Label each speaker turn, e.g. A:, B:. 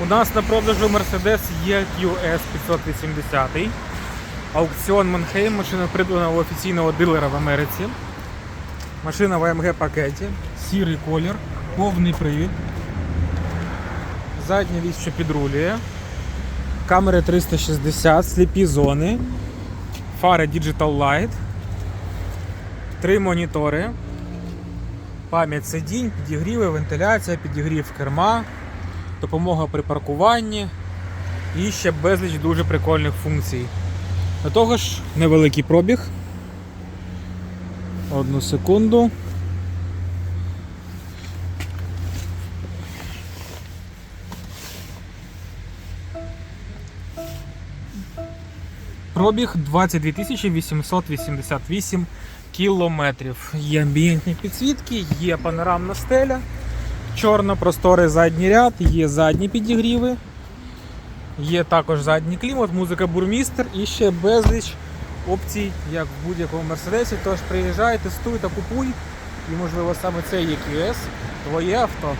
A: У нас на продажу Mercedes EQS 580. Аукціон Манхейм. Машина придбана у офіційного дилера в Америці. Машина в AMG пакеті. Сірий колір, повний привід. Задня вісь, що підрулює. Камери 360, сліпі зони. Фари Digital Light. Три монітори. Пам'ять сидінь, підігріви, вентиляція, підігрів керма, допомога при паркуванні і ще безліч дуже прикольних функцій. До того ж, невеликий пробіг. Одну секунду. Пробіг 22 888 кілометрів. Є амбієнтні підсвітки, є панорамна стеля, чорно просторий задній ряд, є задні підігріви, є також задній клімат, музика бурмістер і ще безліч опцій, як в будь-якому мерседесі. Тож приїжджай, тестуй та купуй. І можливо саме цей EQS твоє авто.